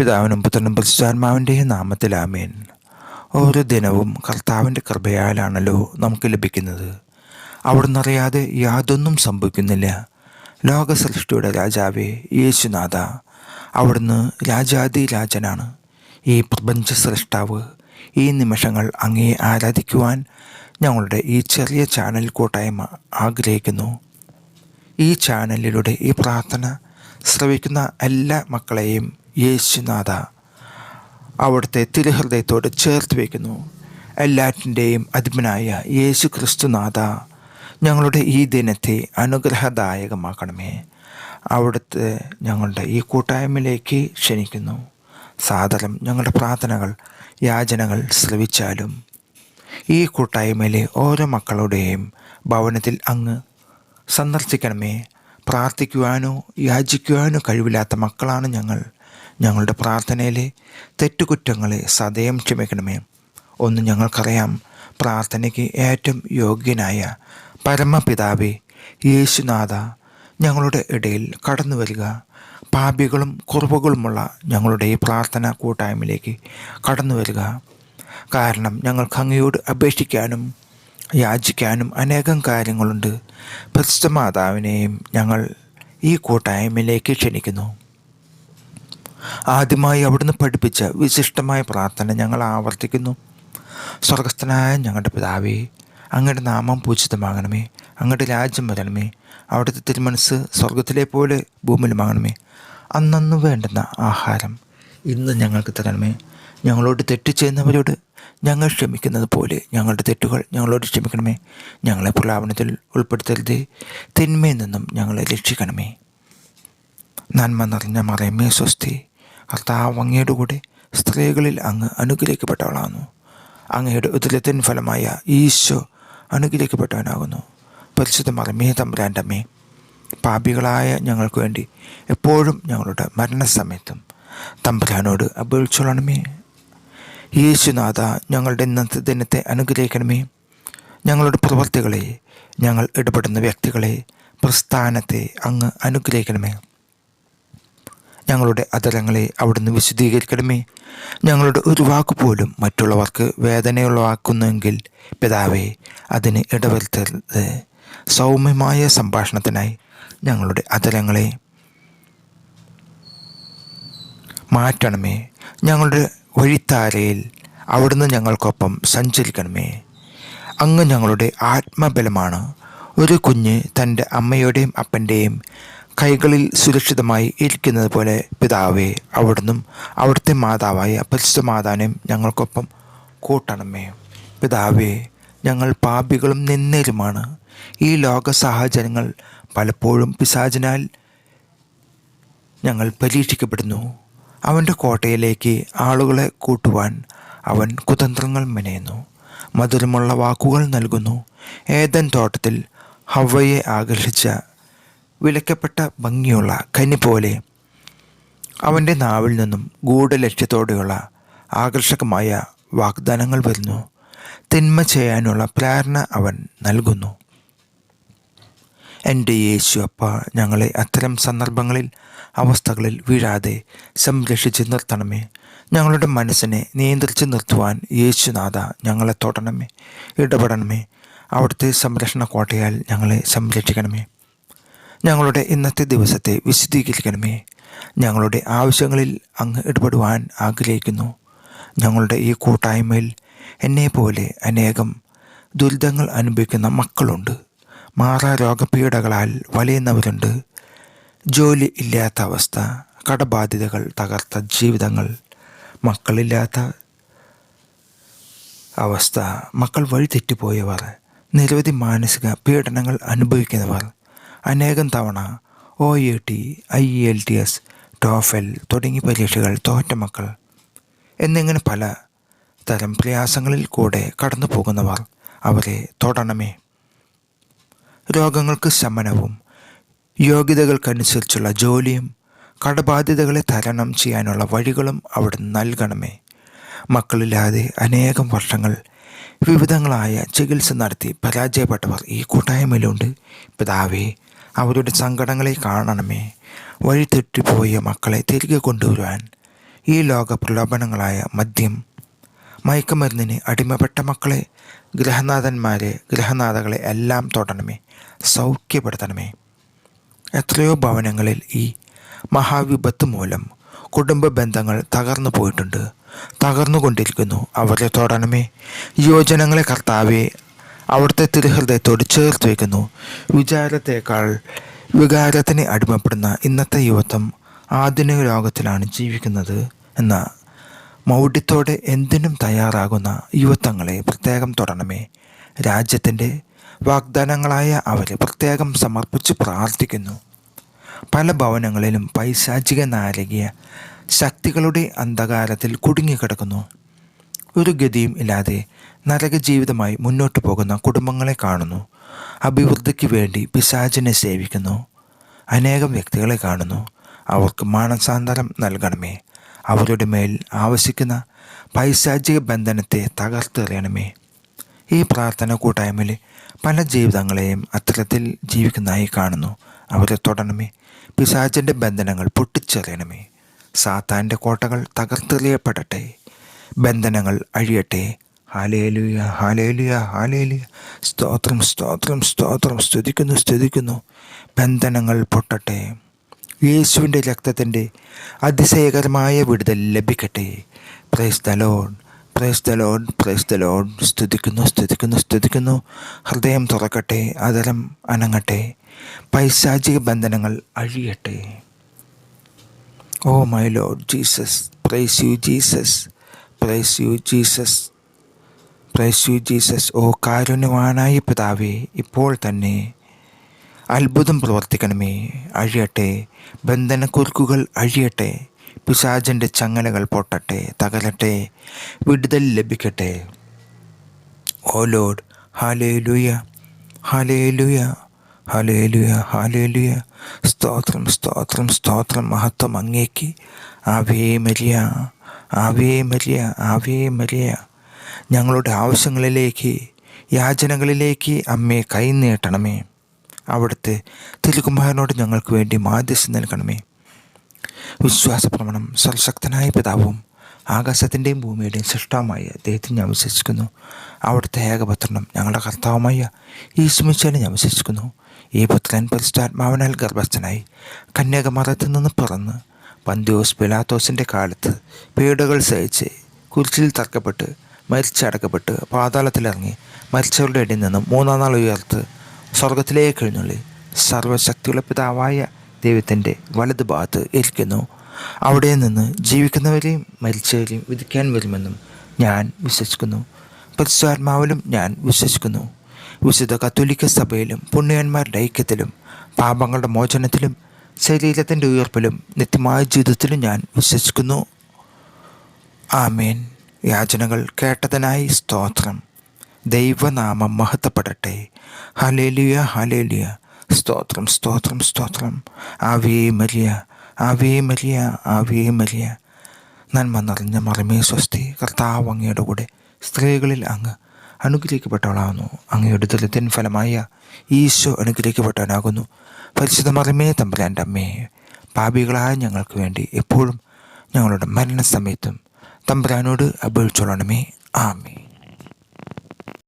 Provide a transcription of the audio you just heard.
പിതാവിനും പുത്രനും പരിശുദ്ധാത്മാവിന്റെയും നാമത്തിൽ ആമേൻ. ഓരോ ദിനവും കർത്താവിന്റെ കൃപയാലാണല്ലോ നമുക്ക് ലഭിക്കുന്നത്. അവിടുന്ന് അറിയാതെ യാതൊന്നും സംഭവിക്കുന്നില്ല. ലോക സൃഷ്ടിയുടെ രാജാവേ യേശുനാഥ അവിടുന്ന് രാജാതി രാജനാണ് ഈ പ്രപഞ്ച സൃഷ്ടാവ് ഈ നിമിഷങ്ങൾ അങ്ങേ ആരാധിക്കുവാൻ ഞങ്ങളുടെ ഈ ചെറിയ ചാനൽ കൂട്ടായ്മ ആഗ്രഹിക്കുന്നു. ഈ ചാനലിലൂടെ ഈ പ്രാർത്ഥന ശ്രവിക്കുന്ന എല്ലാ മക്കളെയും യേശുനാഥ. അവിടുത്തെ തിരുഹൃദയത്തോട് ചേർത്ത് വയ്ക്കുന്നു എല്ലാറ്റിന്റെയും അധിപനായ യേശു ക്രിസ്തുനാഥ ഞങ്ങളുടെ ഈ ദിനത്തെ അനുഗ്രഹദായകമാക്കണമേ. അവിടുത്തെ ഞങ്ങളുടെ ഈ കൂട്ടായ്മയിലേക്ക് ക്ഷണിക്കുന്നു. സാദരം ഞങ്ങളുടെ പ്രാർത്ഥനകൾ യാചനകൾ ശ്രവിച്ചാലും ഈ കൂട്ടായ്മയിലെ ഓരോ മക്കളുടെയും ഭവനത്തിൽ അങ്ങ് സന്ദർശിക്കണമേ. പ്രാർത്ഥിക്കുവാനോ യാചിക്കുവാനോ കഴിവില്ലാത്ത മക്കളാണ് ഞങ്ങൾ. ഞങ്ങളുടെ പ്രാർത്ഥനയിലെ തെറ്റുകുറ്റങ്ങളെ സദയം ക്ഷമിക്കണമേ. ഒന്ന് ഞങ്ങൾക്കറിയാം പ്രാർത്ഥനയ്ക്ക് ഏറ്റവും യോഗ്യനായ പരമപിതാവേ യേശുനാഥ ഞങ്ങളുടെ ഇടയിൽ കടന്നു വരിക. പാപികളും കുറവുകളുമുള്ള ഞങ്ങളുടെ ഈ പ്രാർത്ഥന കൂട്ടായ്മയിലേക്ക് കടന്നു വരിക. കാരണം ഞങ്ങൾക്ക് അങ്ങയോട് അപേക്ഷിക്കാനും യാചിക്കാനും അനേകം കാര്യങ്ങളുണ്ട്. പരിശുദ്ധ മാതാവിനെയും ഞങ്ങൾ ഈ കൂട്ടായ്മയിലേക്ക് ക്ഷണിക്കുന്നു. ആദ്യമായി അവിടുന്ന് പഠിപ്പിച്ച വിശിഷ്ടമായ പ്രാർത്ഥന ഞങ്ങൾ ആവർത്തിക്കുന്നു. സ്വർഗസ്ഥനായ ഞങ്ങളുടെ പിതാവേ അങ്ങയുടെ നാമം പൂജിതമാകണമേ. അങ്ങയുടെ രാജ്യം വരണമേ. അവിടുത്തെ തിരുമനസ് സ്വർഗത്തിലെ പോലെ ഭൂമിയിലുമാകണമേ അന്നന്ന് വേണ്ടുന്ന ആഹാരം ഇന്ന് ഞങ്ങൾക്ക് തരണമേ. ഞങ്ങളോട് തെറ്റ് ചെയ്യുന്നവരോട് ഞങ്ങൾ ക്ഷമിക്കുന്നത് പോലെ ഞങ്ങളുടെ തെറ്റുകൾ ഞങ്ങളോട് ക്ഷമിക്കണമേ. ഞങ്ങളെ പ്രലാപനത്തിൽ ഉൾപ്പെടുത്തരുത്. തിന്മയിൽ നിന്നും ഞങ്ങളെ രക്ഷിക്കണമേ. നന്മ നിറഞ്ഞ മറയമേ സ്വസ്തി. കർത്താവ് അങ്ങയുടെ കൂടെ സ്ത്രീകളിൽ അങ്ങ് അനുഗ്രഹിക്കപ്പെട്ടവളാകുന്നു. അങ്ങയുടെ ഉദരത്തിൻ ഫലമായ ഈശോ അനുഗ്രഹിക്കപ്പെട്ടവനാകുന്നു. പരിശുദ്ധ മറമേ തമ്പുരാന്റെ അമ്മേ പാപികളായ ഞങ്ങൾക്ക് വേണ്ടി എപ്പോഴും ഞങ്ങളുടെ മരണസമയത്തും തമ്പുരാനോട് അപേക്ഷിച്ചോളണമേ. യേശുനാഥ ഞങ്ങളുടെ ഇന്നത്തെ ദിനത്തെ അനുഗ്രഹിക്കണമേ. ഞങ്ങളുടെ പ്രവൃത്തികളെ ഞങ്ങൾ ഇടപെടുന്ന വ്യക്തികളെ പ്രസ്ഥാനത്തെ അങ്ങ് അനുഗ്രഹിക്കണമേ. ഞങ്ങളുടെ അതരങ്ങളെ അവിടുന്ന് വിശദീകരിക്കണമേ ഞങ്ങളുടെ ഒരു വാക്ക് പോലും മറ്റുള്ളവർക്ക് വേദനയുള്ളവാക്കുന്നുവെങ്കിൽ പിതാവേ അതിന് ഇടവരുത്തരുത്. സൗമ്യമായ സംഭാഷണത്തിനായി ഞങ്ങളുടെ അതരങ്ങളെ മാറ്റണമേ. ഞങ്ങളുടെ വഴിത്താരയിൽ അവിടുന്ന് ഞങ്ങൾക്കൊപ്പം സഞ്ചരിക്കണമേ. അങ്ങ് ഞങ്ങളുടെ ആത്മബലമാണ്. ഒരു കുഞ്ഞ് തന്റെ അമ്മയുടെയും അപ്പന്റെയും കൈകളിൽ സുരക്ഷിതമായി ഇരിക്കുന്നത് പോലെ പിതാവെ അവിടുന്നും അവിടുത്തെ മാതാവായ പരിശുദ്ധ മാതാവിനെയും ഞങ്ങൾക്കൊപ്പം കൂട്ടണമേ. പിതാവെ ഞങ്ങൾ പാപികളും നിന്നേരുമാണ് ഈ ലോക സാഹചര്യങ്ങൾ പലപ്പോഴും പിശാചിനാൽ ഞങ്ങൾ പരീക്ഷിക്കപ്പെടുന്നു. അവന്റെ കോട്ടയിലേക്ക് ആളുകളെ കൂട്ടുവാൻ അവൻ കുതന്ത്രങ്ങൾ മെനയുന്നു. മധുരമുള്ള വാക്കുകൾ നൽകുന്നു. ഏതൻ തോട്ടത്തിൽ ഹവയെ ആകർഷിച്ച വിലക്കപ്പെട്ട ഭംഗിയുള്ള കന്നി പോലെ അവന്റെ നാവിൽ നിന്നും ഗൂഢലക്ഷ്യത്തോടെയുള്ള ആകർഷകമായ വാഗ്ദാനങ്ങൾ വരുന്നു. തിന്മ ചെയ്യാനുള്ള പ്രേരണ അവൻ നൽകുന്നു. എന്റെ യേശു അപ്പ ഞങ്ങളെ അത്തരം സന്ദർഭങ്ങളിൽ അവസ്ഥകളിൽ വീഴാതെ സംരക്ഷിച്ച് നിർത്തണമേ. ഞങ്ങളുടെ മനസ്സിനെ നിയന്ത്രിച്ച് നിർത്തുവാൻ യേശുനാഥ ഞങ്ങളെ തൊടണമേ ഇടപെടണമേ. അവിടുത്തെ സംരക്ഷണ കോട്ടയാൽ ഞങ്ങളെ സംരക്ഷിക്കണമേ. ഞങ്ങളുടെ ഇന്നത്തെ ദിവസത്തെ വിശദീകരിക്കണമേ. ഞങ്ങളുടെ ആവശ്യങ്ങളിൽ അങ്ങ് ഇടപെടുവാൻ ആഗ്രഹിക്കുന്നു. ഞങ്ങളുടെ ഈ കൂട്ടായ്മയിൽ എന്നെപ്പോലെ അനേകം ദുരിതങ്ങൾ അനുഭവിക്കുന്ന മക്കളുണ്ട്. മാറാ രോഗപീഠകളാൽ വലയുന്നവരുണ്ട്. ജോലി ഇല്ലാത്ത അവസ്ഥ കടബാധ്യതകൾ തകർത്ത ജീവിതങ്ങൾ മക്കളില്ലാത്ത അവസ്ഥ മക്കൾ വഴിതെറ്റിപ്പോയവർ നിരവധി മാനസിക പീഡനങ്ങൾ അനുഭവിക്കുന്നവർ അനേകം തവണ O E T IELTS TOEFL തുടങ്ങിയ പരീക്ഷകൾ തോറ്റ മക്കൾ എന്നിങ്ങനെ പല തരം പ്രയാസങ്ങളിൽ കൂടെ കടന്നു പോകുന്നവർ അവരെ തൊടണമേ. രോഗങ്ങൾക്ക് ശമനവും യോഗ്യതകൾക്കനുസരിച്ചുള്ള ജോലിയും കടബാധ്യതകളെ തരണം ചെയ്യാനുള്ള വഴികളും അവിടെ നൽകണമേ. മക്കളില്ലാതെ അനേകം വർഷങ്ങൾ വിവിധങ്ങളായ ചികിത്സ നടത്തി പരാജയപ്പെട്ടവർ ഈ കൂട്ടായ്മയിലുണ്ട്. പിതാവേ അവരുടെ സങ്കടങ്ങളെ കാണണമേ. വഴി തെറ്റിപ്പോയ മക്കളെ തിരികെ കൊണ്ടുവരുവാൻ ഈ ലോക പ്രലോഭനങ്ങളായ മദ്യം മയക്കുമരുന്നിന് അടിമപ്പെട്ട മക്കളെ ഗ്രഹനാഥന്മാരെ ഗ്രഹനാഥകളെ എല്ലാം തൊടണമേ സൗഖ്യപ്പെടുത്തണമേ. എത്രയോ ഭവനങ്ങളിൽ ഈ മഹാവിപത്ത് മൂലം കുടുംബ ബന്ധങ്ങൾ തകർന്നു പോയിട്ടുണ്ട്. തകർന്നുകൊണ്ടിരിക്കുന്നു. അവരെ തൊടണമേ. യുവജനങ്ങളെ കർത്താവെ അവിടുത്തെ തിരുഹൃദയത്തോട് ചേർത്ത് വയ്ക്കുന്നു. വിചാരത്തേക്കാൾ വികാരത്തിന് അടിമപ്പെടുന്ന ഇന്നത്തെ യുവത്വം ആധുനിക ലോകത്തിലാണ് ജീവിക്കുന്നത് എന്ന മൗഢ്യത്തോടെ എന്തിനും തയ്യാറാകുന്ന യുവത്വങ്ങളെ പ്രത്യേകം തൊടണമേ. രാജ്യത്തിന്റെ വാഗ്ദാനങ്ങളായ അവരെ പ്രത്യേകം സമർപ്പിച്ച് പ്രാർത്ഥിക്കുന്നു. പല ഭവനങ്ങളിലും പൈശാചിക നാരകീയ ശക്തികളുടെ അന്ധകാരത്തിൽ കുടുങ്ങിക്കിടക്കുന്നു. ഒരു ഗതിയും ഇല്ലാതെ നരക ജീവിതമായി മുന്നോട്ട് പോകുന്ന കുടുംബങ്ങളെ കാണുന്നു. അഭിവൃദ്ധിക്ക് വേണ്ടി പിശാചിനെ സേവിക്കുന്നു. അനേകം വ്യക്തികളെ കാണുന്നു. അവർക്ക് മാനസാന്തരം നൽകണമേ. അവരുടെ മേൽ ആവശ്യിക്കുന്ന പൈശാചിക ബന്ധനത്തെ തകർത്തെറിയണമേ ഈ പ്രാർത്ഥന കൂട്ടായ്മയിൽ പല ജീവിതങ്ങളെയും അത്തരത്തിൽ ജീവിക്കുന്നതായി കാണുന്നു. അവരെ തൊടണമേ. പിശാചിന്റെ ബന്ധനങ്ങൾ പൊട്ടിച്ചെറിയണമേ. സാത്താന്റെ കോട്ടകൾ തകർത്തെറിയപ്പെടട്ടെ. ബന്ധനങ്ങൾ അഴിയട്ടെ. ഹാലേലുയ ഹാലേലുയ ഹാലേലുയ. സ്തോത്രം സ്തോത്രം സ്തോത്രം. സ്തുതിക്കുന്നു സ്തുതിക്കുന്നു. ബന്ധനങ്ങൾ പൊട്ടട്ടെ. യേശുവിന്റെ രക്തത്തിന്റെ അതിശയകരമായ വിടുതൽ ലഭിക്കട്ടെ. Praise the lord praise the lord praise the lord സ്തുതിക്കുന്നു സ്തുതിക്കുന്നു സ്തുതിക്കുന്നു. ഹൃദയം തുറക്കട്ടെ. അതരം അനങ്ങട്ടെ. പൈശാചിക ബന്ധനങ്ങൾ അഴിയട്ടെ. ഓ my Lord Jesus praise you Jesus praise you Jesus praise you Jesus ഓ കാരുണ്യവാനായ പിതാവേ ഇപ്പോൾ തന്നെ അത്ഭുതം പ്രവർത്തിക്കണമേ. അഴിയട്ടെ ബന്ധനക്കുരുക്കുകൾ അഴിയട്ടെ പിശാചന്റെ ചങ്ങലകൾ പൊട്ടട്ടെ തകരട്ടെ വിടുതൽ ലഭിക്കട്ടെ. ഓ ലോഡ് ഹാലേ ലുയ ഹാലേ ലുയ ഹാലേ ലുയ ഹാലേ ലുയ സ്തോത്രം സ്തോത്രം സ്തോത്രം മഹത്വം അങ്ങേക്ക്. Ave Maria. Ave Maria Ave Maria. ഞങ്ങളുടെ ആവശ്യങ്ങളിലേക്ക് യാചനകളിലേക്ക് അമ്മയെ കൈനീട്ടണമേ അവിടുത്തെ തിരുകുമാരനോട് ഞങ്ങൾക്ക് വേണ്ടി മാധ്യസ്ഥം നൽകണമേ. വിശ്വാസപ്രമണം സർശക്തനായ പിതാവും ആകാശത്തിന്റെയും ഭൂമിയുടെയും സൃഷ്ടവുമായ ദൈവത്തിൽ ഞാൻ വിശ്വസിക്കുന്നു. അവിടുത്തെ ഏകപത്രണം ഞങ്ങളുടെ കർത്താവുമായ ഈ ഞാൻ വിശ്വസിക്കുന്നു. ഈ പുത്രൻ പരിശുദ്ധാത്മാവിനാൽ ഗർഭസ്ഥനായി കന്യാകുമാരത്തിൽ നിന്ന് പിറന്ന് പന്തിയോസ് പിലാത്തോസിന്റെ കാലത്ത് പീഡകൾ സഹിച്ച് കുരിശിൽ തർക്കപ്പെട്ട് മരിച്ചടക്കപ്പെട്ട് പാതാളത്തിലിറങ്ങി മരിച്ചവരുടെ ഇടയിൽ നിന്നും മൂന്നാം നാൾ ഉയർത്ത് സ്വർഗത്തിലേക്ക് എഴുന്നള്ളി. സർവശക്തിയുള്ള പിതാവായ ദൈവത്തിന്റെ വലത് ഭാഗത്ത് ഇരിക്കുന്നു. അവിടെ നിന്ന് ജീവിക്കുന്നവരെയും മരിച്ചവരെയും വിധിക്കാൻ വരുമെന്നും ഞാൻ വിശ്വസിക്കുന്നു. പരിശുദ്ധാത്മാവിലും ഞാൻ വിശ്വസിക്കുന്നു. വിശുദ്ധ കത്തോലിക്ക സഭയിലും പുണ്യന്മാരുടെ ഐക്യത്തിലും പാപങ്ങളുടെ മോചനത്തിലും ശരീരത്തിന്റെ ഉയർപ്പിലും നിത്യമായ ജീവിതത്തിലും ഞാൻ വിശ്വസിക്കുന്നു. ആമേൻ. യാചനകൾ കേട്ടതിനായി സ്തോത്രം. ദൈവനാമം മഹത്വപ്പെടട്ടെ. ഹലേലിയ ഹലേലിയ സ്തോത്രം സ്തോത്രം സ്തോത്രം. Ave Maria Ave Maria Ave Maria. നന്മ നിറഞ്ഞ മറമേ സ്വസ്തി. കർത്താവ് അങ്ങയുടെ കൂടെ സ്ത്രീകളിൽ അങ്ങ് അനുഗ്രഹിക്കപ്പെട്ടവളാകുന്നു. അങ്ങയുടെ ദുരിതൻ ഫലമായ ഈശോ അനുഗ്രഹിക്കപ്പെട്ടവനാകുന്നു. പരിശുദ്ധ മറിമേ തമ്പുരാന്റെ അമ്മേ പാപികളായ ഞങ്ങൾക്ക് വേണ്ടി എപ്പോഴും ഞങ്ങളുടെ മരണസമയത്തും തമ്പുരാനോട് അപേക്ഷിച്ചോളണമേ. ആമേ